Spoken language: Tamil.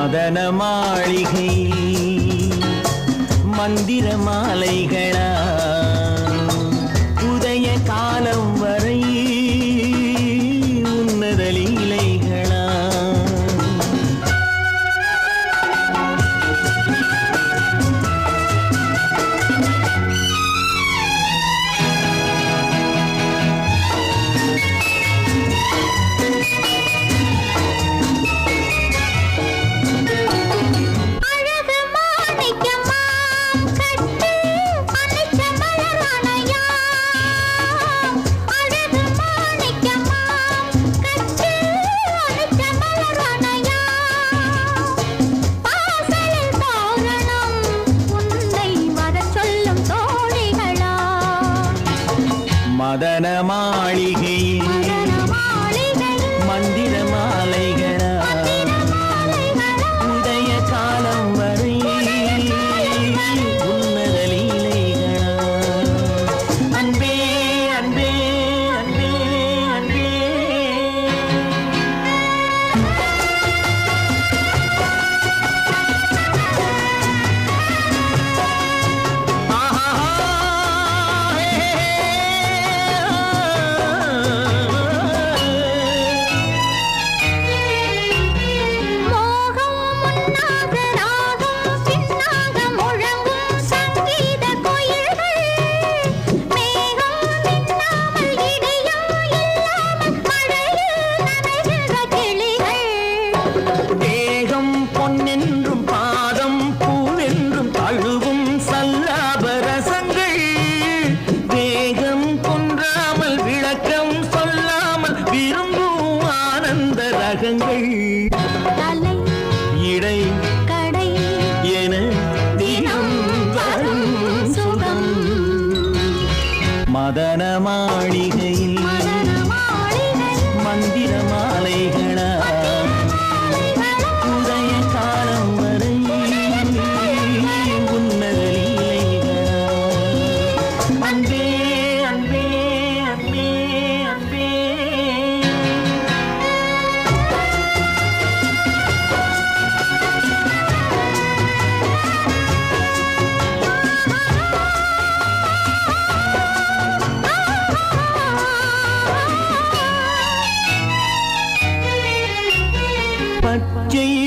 மதன மாளிகை. மந்திர மாலைகளா. உதய கால Then I'm. கரங்கள் தலை இடை கடை என தினம் வரும் சுகம். மதன மாளிகையில் மந்திரமா Chỉ